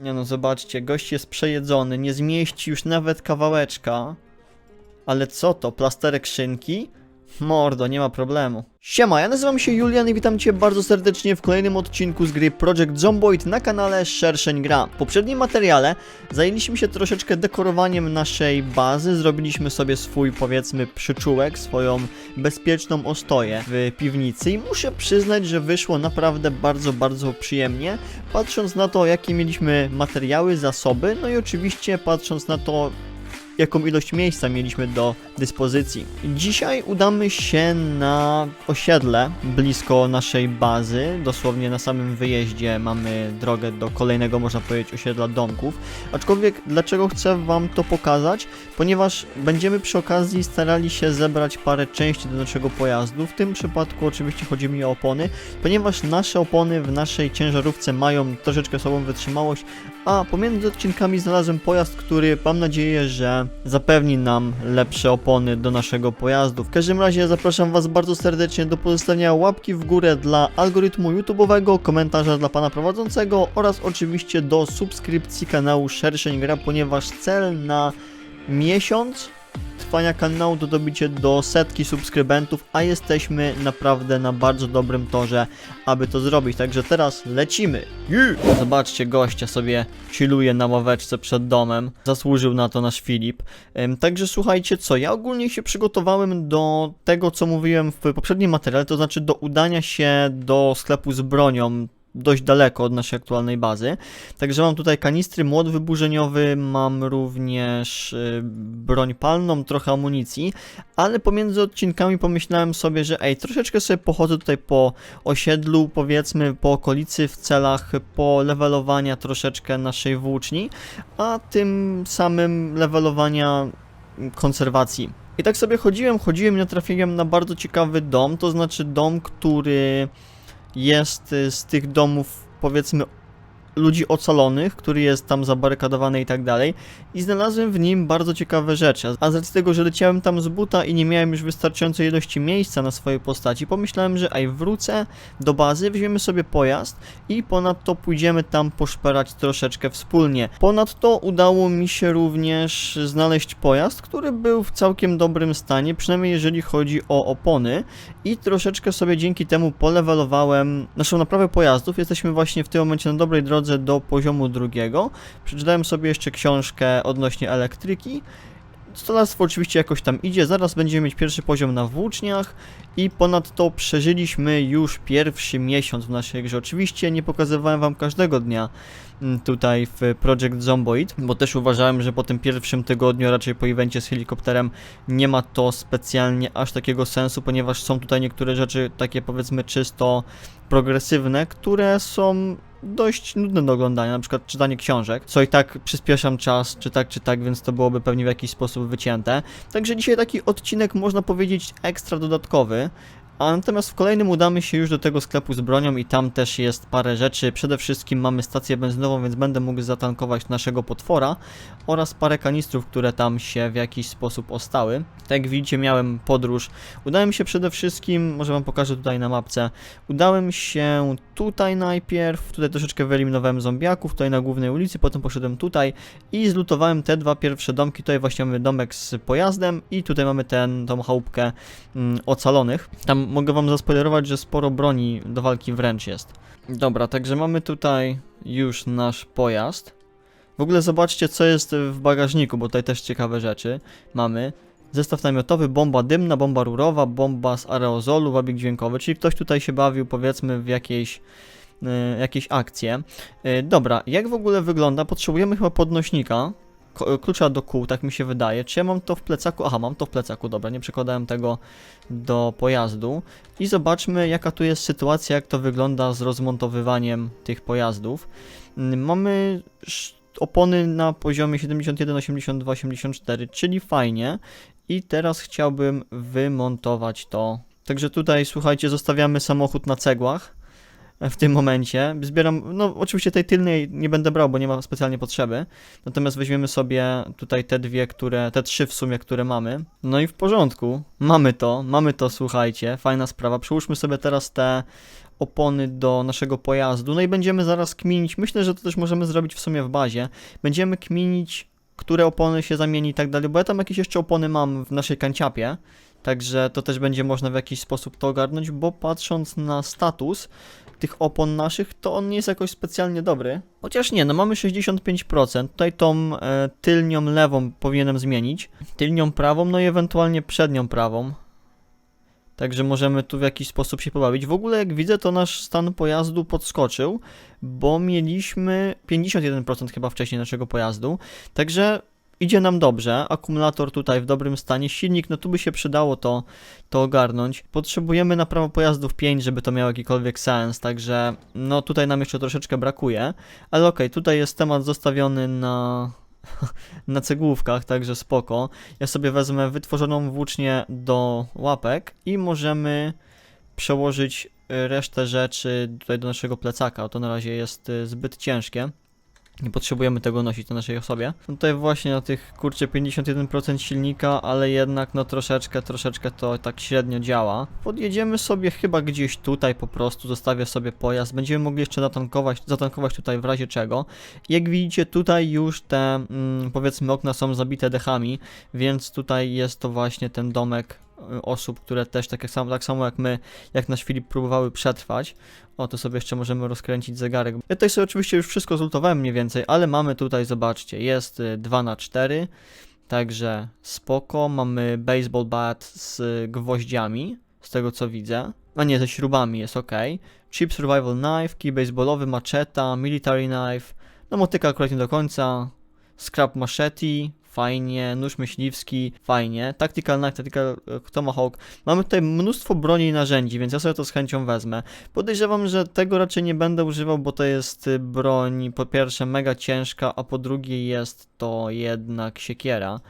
Nie no, zobaczcie, gość jest przejedzony, nie zmieści już nawet kawałeczka. Ale co to, plasterek szynki? Mordo, nie ma problemu. Siema, ja nazywam się Julian i witam cię bardzo serdecznie w kolejnym odcinku z gry Project Zomboid na kanale Szerszeń Gra. W poprzednim materiale zajęliśmy się troszeczkę dekorowaniem naszej bazy, zrobiliśmy sobie swój, powiedzmy, przyczółek, swoją bezpieczną ostoję w piwnicy i muszę przyznać, że wyszło naprawdę bardzo, bardzo przyjemnie, patrząc na to, jakie mieliśmy materiały, zasoby, no i oczywiście patrząc na to, jaką ilość miejsca mieliśmy do dyspozycji. Dzisiaj udamy się na osiedle blisko naszej bazy, dosłownie na samym wyjeździe mamy drogę do kolejnego, można powiedzieć, osiedla domków. Aczkolwiek, dlaczego chcę Wam to pokazać? Ponieważ będziemy przy okazji starali się zebrać parę części do naszego pojazdu. W tym przypadku oczywiście chodzi mi o opony, ponieważ nasze opony w naszej ciężarówce mają troszeczkę słabą wytrzymałość, a pomiędzy odcinkami znalazłem pojazd, który mam nadzieję, że zapewni nam lepsze opony do naszego pojazdu. W każdym razie zapraszam Was bardzo serdecznie do pozostawienia łapki w górę dla algorytmu YouTube'owego, komentarza dla pana prowadzącego oraz oczywiście do subskrypcji kanału Szerszeń Gra, ponieważ cel na miesiąc trwania kanału to dobicie do setki subskrybentów, a jesteśmy naprawdę na bardzo dobrym torze, aby to zrobić. Także teraz lecimy. Zobaczcie, gościa sobie chilluje na ławeczce przed domem. Zasłużył na to nasz Filip. Także słuchajcie, co ja ogólnie się przygotowałem do tego, co mówiłem w poprzednim materiale, to znaczy do udania się do sklepu z bronią dość daleko od naszej aktualnej bazy. Także mam tutaj kanistry, młot wyburzeniowy, mam również y, broń palną, trochę amunicji, ale pomiędzy odcinkami pomyślałem sobie, że ej, troszeczkę sobie pochodzę tutaj po osiedlu, powiedzmy po okolicy w celach polevelowania troszeczkę naszej włóczni, a tym samym levelowania konserwacji. I tak sobie chodziłem, chodziłem i natrafiłem na bardzo ciekawy dom, to znaczy dom, który jest y, z tych domów, powiedzmy, ludzi ocalonych, który jest tam zabarykadowany i tak dalej. I znalazłem w nim bardzo ciekawe rzeczy. A z racji tego, że leciałem tam z buta i nie miałem już wystarczającej ilości miejsca na swojej postaci, pomyślałem, że aj wrócę do bazy, weźmiemy sobie pojazd i ponadto pójdziemy tam poszperać troszeczkę wspólnie. Ponadto udało mi się również znaleźć pojazd, który był w całkiem dobrym stanie, przynajmniej jeżeli chodzi o opony i troszeczkę sobie dzięki temu polewelowałem naszą naprawę pojazdów. Jesteśmy właśnie w tym momencie na dobrej drodze do poziomu drugiego. Przeczytałem sobie jeszcze książkę odnośnie elektryki. Stolarstwo oczywiście jakoś tam idzie, zaraz będziemy mieć pierwszy poziom na włóczniach i ponadto przeżyliśmy już pierwszy miesiąc w naszej grze. Oczywiście nie pokazywałem wam każdego dnia mm, tutaj w Project Zomboid, bo też uważałem, że po tym pierwszym tygodniu, raczej po evencie z helikopterem, nie ma to specjalnie aż takiego sensu, ponieważ są tutaj niektóre rzeczy takie powiedzmy czysto progresywne, które są dość nudne do oglądania, na przykład czytanie książek, co i tak przyspieszam czas, czy tak, czy tak, więc to byłoby pewnie w jakiś sposób wycięte. Także dzisiaj taki odcinek, można powiedzieć, ekstra dodatkowy. A natomiast w kolejnym udamy się już do tego sklepu z bronią i tam też jest parę rzeczy. Przede wszystkim mamy stację benzynową, więc będę mógł zatankować naszego potwora oraz parę kanistrów, które tam się w jakiś sposób ostały. Tak jak widzicie, miałem podróż. Udałem się przede wszystkim, może wam pokażę tutaj na mapce, udałem się tutaj najpierw, tutaj troszeczkę wyeliminowałem zombiaków, tutaj na głównej ulicy, potem poszedłem tutaj i zlutowałem te dwa pierwsze domki. Tutaj właśnie mamy domek z pojazdem i tutaj mamy ten, tą chałupkę mm, ocalonych. Tam mogę wam zaspoilerować, że sporo broni do walki wręcz jest. Dobra, także mamy tutaj już nasz pojazd. W ogóle zobaczcie, co jest w bagażniku, bo tutaj też ciekawe rzeczy mamy. Zestaw namiotowy, bomba dymna, bomba rurowa, bomba z aerozolu, wabik dźwiękowy, czyli ktoś tutaj się bawił powiedzmy w jakiejś, y, jakieś akcje. Y, dobra, jak w ogóle wygląda? Potrzebujemy chyba podnośnika, klucza do kół, tak mi się wydaje. Czy ja mam to w plecaku? Aha, mam to w plecaku, dobra, nie przekładałem tego do pojazdu. I zobaczmy, jaka tu jest sytuacja, jak to wygląda z rozmontowywaniem tych pojazdów. Mm, Mamy opony na poziomie 71, 82, 84, czyli fajnie. I teraz chciałbym wymontować to. Także tutaj, słuchajcie, zostawiamy samochód na cegłach w tym momencie. Zbieram, no oczywiście tej tylnej nie będę brał, bo nie ma specjalnie potrzeby. Natomiast weźmiemy sobie tutaj te dwie, które, te trzy w sumie, które mamy. No i w porządku. Mamy to, mamy to, słuchajcie. Fajna sprawa. Przyłóżmy sobie teraz te opony do naszego pojazdu. No i będziemy zaraz kminić, myślę, że to też możemy zrobić w sumie w bazie. Będziemy kminić, które opony się zamieni i tak dalej, bo ja tam jakieś jeszcze opony mam w naszej kanciapie. Także to też będzie można w jakiś sposób to ogarnąć, bo patrząc na status tych opon naszych, to on nie jest jakoś specjalnie dobry. Chociaż nie, no mamy 65%. Tutaj tą e, tylnią lewą powinienem zmienić. Tylnią prawą, no i ewentualnie przednią prawą. Także możemy tu w jakiś sposób się pobawić. W ogóle jak widzę, to nasz stan pojazdu podskoczył, bo mieliśmy 51% chyba wcześniej naszego pojazdu. Także idzie nam dobrze. Akumulator tutaj w dobrym stanie. Silnik, no tu by się przydało to, to ogarnąć. Potrzebujemy na prawo pojazdów 5, żeby to miało jakikolwiek sens, także no tutaj nam jeszcze troszeczkę brakuje. Ale okej, tutaj jest temat zostawiony na, na cegłówkach, także spoko. Ja sobie wezmę wytworzoną włócznię do łapek i możemy przełożyć y, resztę rzeczy tutaj do naszego plecaka. To na razie jest y, zbyt ciężkie. Nie potrzebujemy tego nosić na naszej osobie. No Tutaj właśnie na tych kurczę 51% silnika, ale jednak no troszeczkę, troszeczkę to tak średnio działa. Podjedziemy sobie chyba gdzieś tutaj po prostu, zostawię sobie pojazd. Będziemy mogli jeszcze zatankować, zatankować tutaj w razie czego. Jak widzicie tutaj już te mm, powiedzmy okna są zabite dechami, więc tutaj jest to właśnie ten domek osób, które też tak, jak samo, tak samo jak my, jak nasz Filip próbowały przetrwać. O, to sobie jeszcze możemy rozkręcić zegarek. Ja tutaj sobie oczywiście już wszystko zlutowałem mniej więcej, ale mamy tutaj, zobaczcie, jest y, 2 na 4 także spoko. Mamy baseball bat z gwoździami, z tego co widzę. A nie, ze śrubami jest ok. Cheap survival knife, kij baseballowy, maczeta, military knife, no motyka akurat nie do końca, scrap machete, fajnie, nóż myśliwski, fajnie, tactical knife, tactical e, tomahawk. Mamy tutaj mnóstwo broni i narzędzi, więc ja sobie to z chęcią wezmę. Podejrzewam, że tego raczej nie będę używał, bo to jest y, broń po pierwsze mega ciężka, a po drugie jest to jednak siekiera.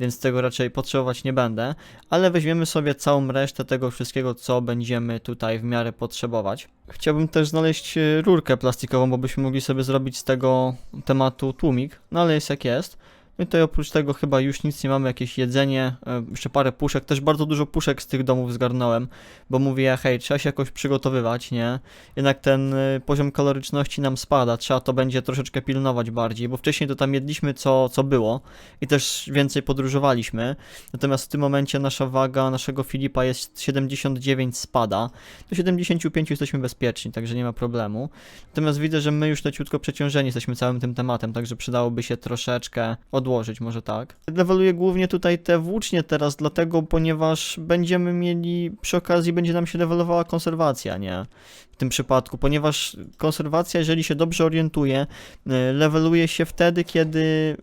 Więc tego raczej potrzebować nie będę, ale weźmiemy sobie całą resztę tego wszystkiego, co będziemy tutaj w miarę potrzebować. Chciałbym też znaleźć y, rurkę plastikową, bo byśmy mogli sobie zrobić z tego tematu tłumik, no ale jest jak jest. My tutaj oprócz tego chyba już nic nie mamy, jakieś jedzenie, e, jeszcze parę puszek, też bardzo dużo puszek z tych domów zgarnąłem, bo mówię, hej, trzeba się jakoś przygotowywać, nie? Jednak ten y, poziom kaloryczności nam spada, trzeba to będzie troszeczkę pilnować bardziej, bo wcześniej to tam jedliśmy co, co było i też więcej podróżowaliśmy, natomiast w tym momencie nasza waga naszego Filipa jest 79 spada, do 75 jesteśmy bezpieczni, także nie ma problemu. Natomiast widzę, że my już leciutko przeciążeni jesteśmy całym tym tematem, także przydałoby się troszeczkę odłożyć, może tak. Leveluję głównie tutaj te włócznie teraz, dlatego, ponieważ będziemy mieli, przy okazji będzie nam się levelowała konserwacja, nie? W tym przypadku, ponieważ konserwacja, jeżeli się dobrze orientuję, y, leveluje się wtedy, kiedy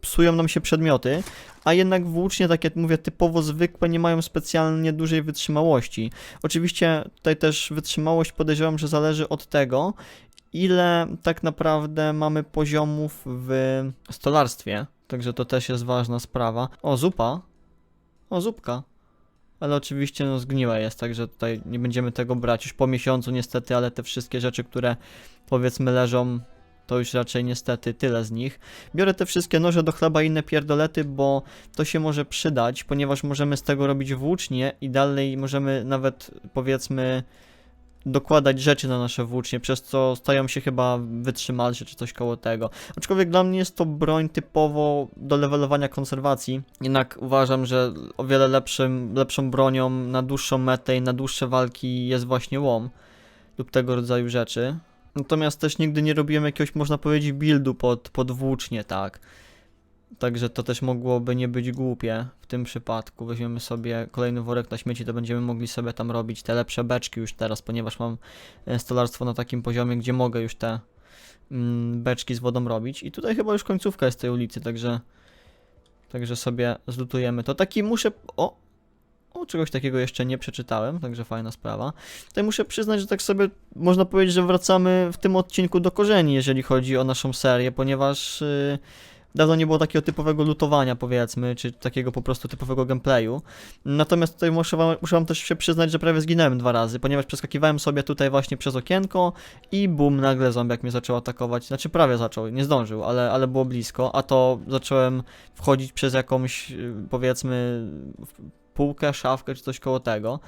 psują nam się przedmioty, a jednak włócznie, tak jak mówię, typowo zwykłe, nie mają specjalnie dużej wytrzymałości. Oczywiście tutaj też wytrzymałość podejrzewam, że zależy od tego, ile tak naprawdę mamy poziomów w stolarstwie. Także to też jest ważna sprawa. O, zupa. O, zupka. Ale oczywiście no zgniła jest, także tutaj nie będziemy tego brać już po miesiącu niestety, ale te wszystkie rzeczy, które powiedzmy leżą, to już raczej niestety tyle z nich. Biorę te wszystkie noże do chleba i inne pierdolety, bo to się może przydać, ponieważ możemy z tego robić włócznie i dalej możemy nawet powiedzmy dokładać rzeczy na nasze włócznie, przez co stają się chyba wytrzymalsze czy coś koło tego. Aczkolwiek dla mnie jest to broń typowo do levelowania konserwacji, jednak uważam, że o wiele lepszym, lepszą bronią na dłuższą metę i na dłuższe walki jest właśnie łom lub tego rodzaju rzeczy. Natomiast też nigdy nie robiłem jakiegoś, można powiedzieć, buildu pod, pod włócznie, tak. Także to też mogłoby nie być głupie w tym przypadku. Weźmiemy sobie kolejny worek na śmieci, to będziemy mogli sobie tam robić te lepsze beczki już teraz, ponieważ mam e, stolarstwo na takim poziomie, gdzie mogę już te mm, beczki z wodą robić. I tutaj chyba już końcówka jest tej ulicy, także także sobie zlutujemy to. Taki muszę... O! O, czegoś takiego jeszcze nie przeczytałem, także fajna sprawa. Tutaj muszę przyznać, że tak sobie można powiedzieć, że wracamy w tym odcinku do korzeni, jeżeli chodzi o naszą serię, ponieważ... Yy, Dawno nie było takiego typowego lutowania, powiedzmy, czy takiego po prostu typowego gameplayu. Natomiast tutaj muszę wam, muszę wam też się przyznać, że prawie zginąłem dwa razy, ponieważ przeskakiwałem sobie tutaj właśnie przez okienko i bum, nagle zombiak mnie zaczął atakować. Znaczy prawie zaczął, nie zdążył, ale, ale było blisko, a to zacząłem wchodzić przez jakąś, y, powiedzmy, półkę, szafkę czy coś koło tego.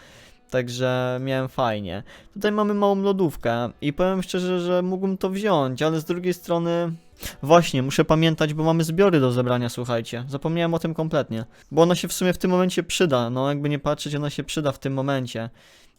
Także miałem fajnie. Tutaj mamy małą lodówkę i powiem szczerze, że mógłbym to wziąć, ale z drugiej strony... Właśnie, muszę pamiętać, bo mamy zbiory do zebrania, słuchajcie. Zapomniałem o tym kompletnie. Bo ona się w sumie w tym momencie przyda, no jakby nie patrzeć, ona się przyda w tym momencie.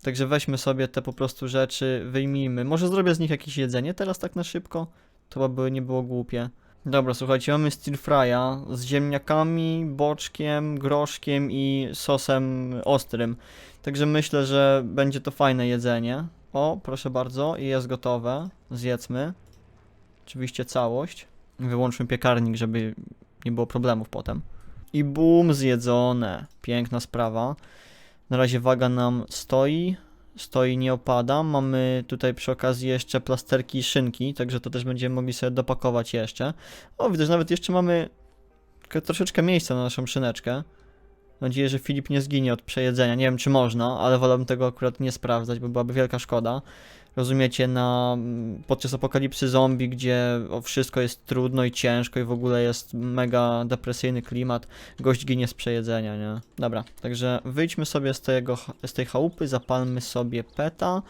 Także weźmy sobie te po prostu rzeczy, wyjmijmy. Może zrobię z nich jakieś jedzenie teraz tak na szybko? To by nie było głupie. Dobra, słuchajcie, mamy stir fry'a z ziemniakami, boczkiem, groszkiem i sosem ostrym. Także myślę, że będzie to fajne jedzenie. O, proszę bardzo, i jest gotowe. Zjedzmy. Oczywiście całość. Wyłączmy piekarnik, żeby nie było problemów potem. I bum, zjedzone. Piękna sprawa. Na razie waga nam stoi. Stoi, nie opada. Mamy tutaj przy okazji jeszcze plasterki i szynki, także to też będziemy mogli sobie dopakować jeszcze. O, widać, nawet jeszcze mamy troszeczkę miejsca na naszą szyneczkę. Mam nadzieję, że Filip nie zginie od przejedzenia. Nie wiem, czy można, ale wolałbym tego akurat nie sprawdzać, bo byłaby wielka szkoda. Rozumiecie, na, podczas apokalipsy zombie, gdzie wszystko jest trudno i ciężko i w ogóle jest mega depresyjny klimat, gość ginie z przejedzenia, nie? Dobra, także wyjdźmy sobie z, tego, z tej chałupy, zapalmy sobie peta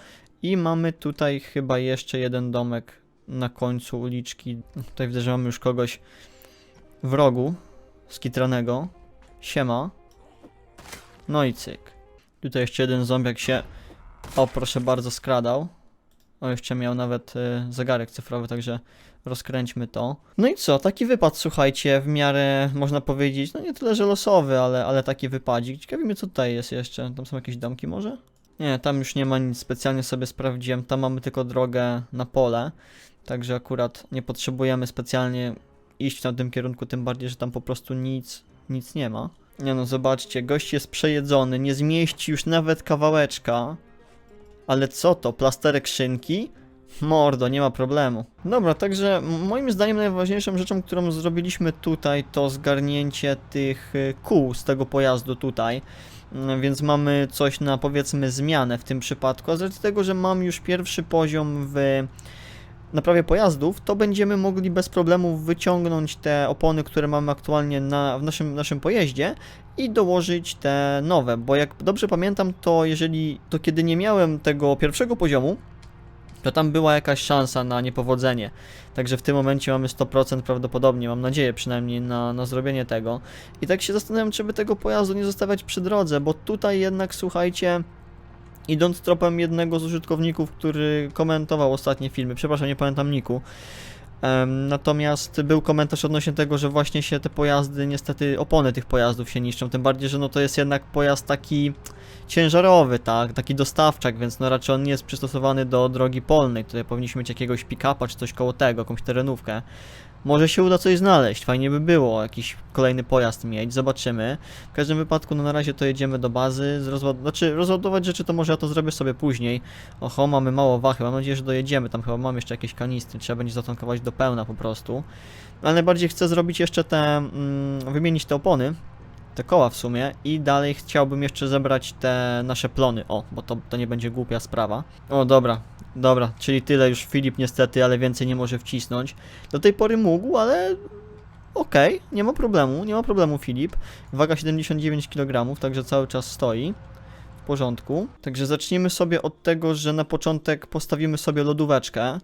i mamy tutaj chyba jeszcze jeden domek na końcu uliczki. Tutaj mamy już kogoś w rogu skitranego. Siema. No i cyk. Tutaj jeszcze jeden zombiak się, o proszę bardzo, skradał. O, jeszcze miał nawet y, zegarek cyfrowy, także rozkręćmy to. No i co, taki wypad, słuchajcie, w miarę można powiedzieć, no nie tyle, że losowy, ale, ale taki wypadzik. Ciekawi mnie, co tutaj jest jeszcze. Tam są jakieś domki może? Nie, tam już nie ma nic, specjalnie sobie sprawdziłem. Tam mamy tylko drogę na pole, także akurat nie potrzebujemy specjalnie iść w tamtym kierunku, tym bardziej, że tam po prostu nic, nic nie ma. Nie no, zobaczcie, gość jest przejedzony, nie zmieści już nawet kawałeczka. Ale co to, plasterek szynki? Mordo, nie ma problemu. Dobra, także moim zdaniem najważniejszą rzeczą, którą zrobiliśmy tutaj, to zgarnięcie tych y, kół z tego pojazdu tutaj. Mm, Więc mamy coś na powiedzmy zmianę w tym przypadku, a z tego, że mam już pierwszy poziom w naprawie pojazdów, to będziemy mogli bez problemu wyciągnąć te opony, które mamy aktualnie na, w naszym, naszym pojeździe i dołożyć te nowe, bo jak dobrze pamiętam, to jeżeli, to kiedy nie miałem tego pierwszego poziomu, to tam była jakaś szansa na niepowodzenie. Także w tym momencie mamy 100% prawdopodobnie, mam nadzieję przynajmniej na, na zrobienie tego. I tak się zastanawiam, czy by tego pojazdu nie zostawiać przy drodze, bo tutaj jednak, słuchajcie, idąc tropem jednego z użytkowników, który komentował ostatnie filmy, przepraszam, nie pamiętam niku, natomiast był komentarz odnośnie tego, że właśnie się te pojazdy, niestety opony tych pojazdów się niszczą, tym bardziej, że no to jest jednak pojazd taki ciężarowy, tak, taki dostawczak, więc no raczej on nie jest przystosowany do drogi polnej, tutaj powinniśmy mieć jakiegoś pick-upa czy coś koło tego, jakąś terenówkę. Może się uda coś znaleźć, fajnie by było, jakiś kolejny pojazd mieć, zobaczymy. W każdym wypadku, no na razie to jedziemy do bazy, rozład... znaczy rozładować rzeczy to może ja to zrobię sobie później. Oho, mamy mało wachy, mam nadzieję, że dojedziemy, tam chyba mam jeszcze jakieś kanistry, trzeba będzie zatankować do pełna po prostu. Ale najbardziej chcę zrobić jeszcze te, mm, wymienić te opony, te koła w sumie i dalej chciałbym jeszcze zebrać te nasze plony, o, bo to, to nie będzie głupia sprawa. O, dobra, dobra, czyli tyle już Filip niestety, ale więcej nie może wcisnąć. Do tej pory mógł, ale okej, nie ma problemu, nie ma problemu Filip. Waga 79 kg, także cały czas stoi. W porządku. Także zaczniemy sobie od tego, że na początek postawimy sobie lodóweczkę.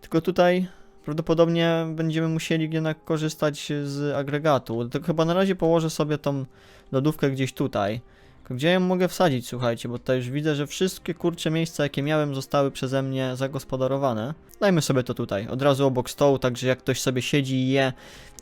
Tylko tutaj prawdopodobnie będziemy musieli jednak korzystać z agregatu. Dlatego chyba na razie położę sobie tą lodówkę gdzieś tutaj. Gdzie ją mogę wsadzić, słuchajcie, bo tutaj już widzę, że wszystkie kurcze miejsca, jakie miałem, zostały przeze mnie zagospodarowane. Dajmy sobie to tutaj, od razu obok stołu, także jak ktoś sobie siedzi i je,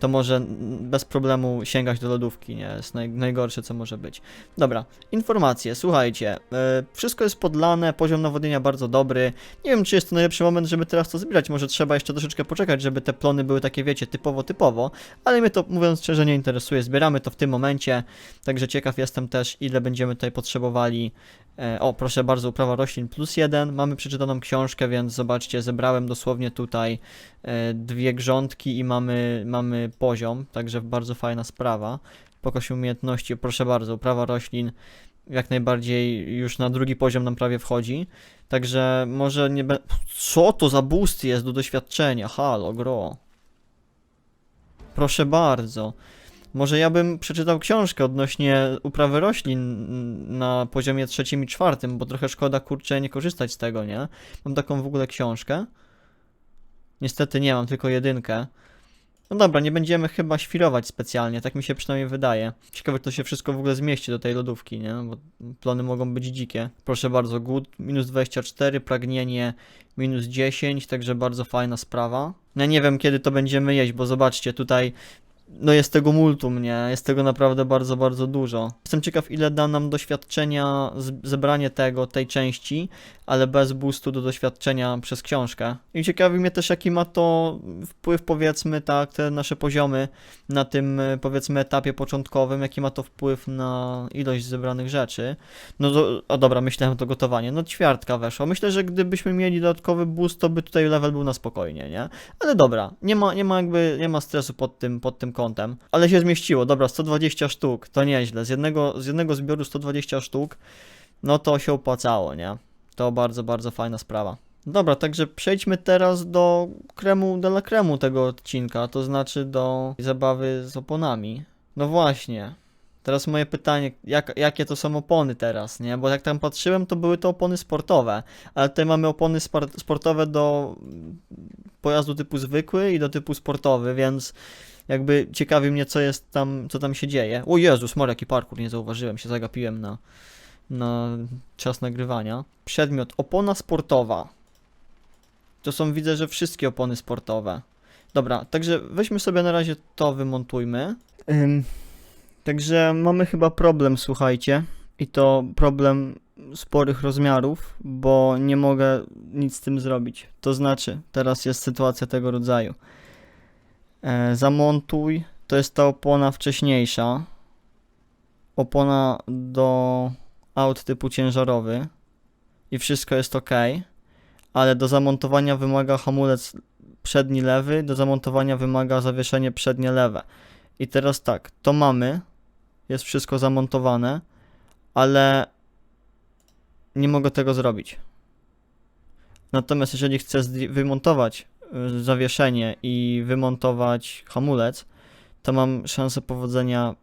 to może bez problemu sięgać do lodówki, nie? Jest naj, najgorsze, co może być. Dobra, informacje, słuchajcie, e, wszystko jest podlane, poziom nawodnienia bardzo dobry. Nie wiem, czy jest to najlepszy moment, żeby teraz to zbierać, może trzeba jeszcze troszeczkę poczekać, żeby te plony były takie, wiecie, typowo, typowo, ale mnie to, mówiąc szczerze, nie interesuje, zbieramy to w tym momencie, także ciekaw jestem też, ile będziemy tutaj potrzebowali. E, o, proszę bardzo, uprawa roślin plus jeden, mamy przeczytaną książkę, więc zobaczcie, zebrałem dosłownie tutaj e, dwie grządki i mamy, mamy poziom, także bardzo fajna sprawa. Pokaż umiejętności, proszę bardzo, uprawa roślin jak najbardziej już na drugi poziom nam prawie wchodzi. Także może nie będę. Co to za boost jest do doświadczenia? Halo, gro. Proszę bardzo. Może ja bym przeczytał książkę odnośnie uprawy roślin na poziomie trzecim i czwartym, bo trochę szkoda kurczę nie korzystać z tego, nie? Mam taką w ogóle książkę. Niestety nie mam, tylko jedynkę. No dobra, nie będziemy chyba świrować specjalnie, tak mi się przynajmniej wydaje. Ciekawe, czy to się wszystko w ogóle zmieści do tej lodówki, nie? Bo plony mogą być dzikie. Proszę bardzo, głód minus 24, pragnienie minus 10, także bardzo fajna sprawa. Ja nie wiem, kiedy to będziemy jeść, bo zobaczcie, tutaj no jest tego multum, nie? Jest tego naprawdę bardzo, bardzo dużo. Jestem ciekaw, ile da nam doświadczenia zebranie tego, tej części, ale bez boostu do doświadczenia przez książkę. I ciekawi mnie też, jaki ma to wpływ, powiedzmy, tak, te nasze poziomy na tym, powiedzmy, etapie początkowym, jaki ma to wpływ na ilość zebranych rzeczy. No, do, o dobra, myślałem to gotowanie. No, ćwiartka weszła. Myślę, że gdybyśmy mieli dodatkowy boost, to by tutaj level był na spokojnie, nie? Ale dobra, nie ma, nie ma jakby, nie ma stresu pod tym, pod tym kątem. Ale się zmieściło, dobra, 120 sztuk, to nieźle. Z jednego, z jednego zbioru 120 sztuk, no to się opłacało, nie? To bardzo, bardzo fajna sprawa. Dobra, także przejdźmy teraz do kremu de la kremu tego odcinka, to znaczy do zabawy z oponami. No właśnie. Teraz moje pytanie, jak, jakie to są opony teraz, nie? Bo jak tam patrzyłem, to były to opony sportowe, ale tutaj mamy opony spor- sportowe do pojazdu typu zwykły i do typu sportowy, więc jakby ciekawi mnie, co jest tam, co tam się dzieje. O Jezus, Maria, jaki parkour, nie zauważyłem się, zagapiłem na, na czas nagrywania. Przedmiot, opona sportowa. To są, widzę, że wszystkie opony sportowe. Dobra, także weźmy sobie na razie to, wymontujmy. Ym, także mamy chyba problem, słuchajcie. I to problem sporych rozmiarów, bo nie mogę nic z tym zrobić. To znaczy, teraz jest sytuacja tego rodzaju. E, zamontuj, to jest ta opona wcześniejsza. Opona do aut typu ciężarowy. I wszystko jest ok. Ale do zamontowania wymaga hamulec przedni lewy, do zamontowania wymaga zawieszenie przednie lewe. I teraz tak, to mamy, jest wszystko zamontowane, ale nie mogę tego zrobić. Natomiast jeżeli chcę wymontować zawieszenie i wymontować hamulec, to mam szansę powodzenia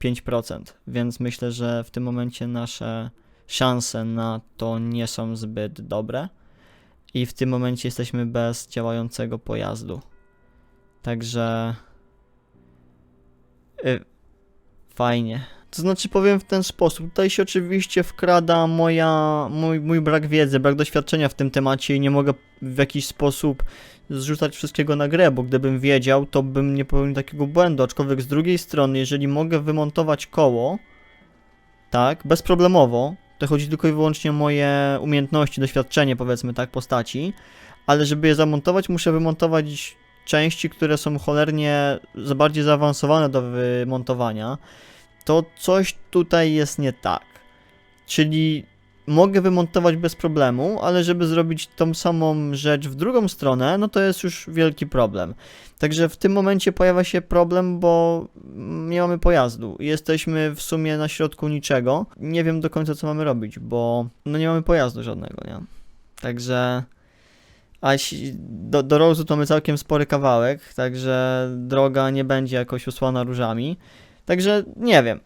5%, więc myślę, że w tym momencie nasze szanse na to nie są zbyt dobre i w tym momencie jesteśmy bez działającego pojazdu. Także y, fajnie. To znaczy powiem w ten sposób, tutaj się oczywiście wkrada moja, mój, mój brak wiedzy, brak doświadczenia w tym temacie i nie mogę w jakiś sposób zrzucać wszystkiego na grę, bo gdybym wiedział, to bym nie popełnił takiego błędu, aczkolwiek z drugiej strony, jeżeli mogę wymontować koło, tak, bezproblemowo, to chodzi tylko i wyłącznie o moje umiejętności, doświadczenie, powiedzmy tak, postaci, ale żeby je zamontować, muszę wymontować części, które są cholernie za bardziej zaawansowane do wymontowania, to coś tutaj jest nie tak. Czyli mogę wymontować bez problemu, ale żeby zrobić tą samą rzecz w drugą stronę, no to jest już wielki problem. Także w tym momencie pojawia się problem, bo nie mamy pojazdu. Jesteśmy w sumie na środku niczego. Nie wiem do końca co mamy robić, bo no nie mamy pojazdu żadnego, nie? Także a do, do Rose'u to mamy całkiem spory kawałek, także droga nie będzie jakoś usłana różami. Także nie wiem.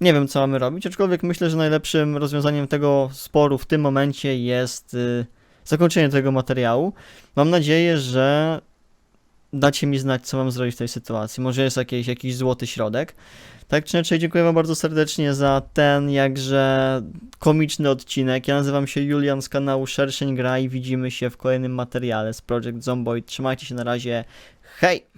Nie wiem, co mamy robić, aczkolwiek myślę, że najlepszym rozwiązaniem tego sporu w tym momencie jest y, zakończenie tego materiału. Mam nadzieję, że dacie mi znać, co mam zrobić w tej sytuacji. Może jest jakiś, jakiś złoty środek. Tak czy inaczej, dziękuję Wam bardzo serdecznie za ten jakże komiczny odcinek. Ja nazywam się Julian z kanału Szerszeń Gra i widzimy się w kolejnym materiale z Project Zomboid. Trzymajcie się na razie. Hej!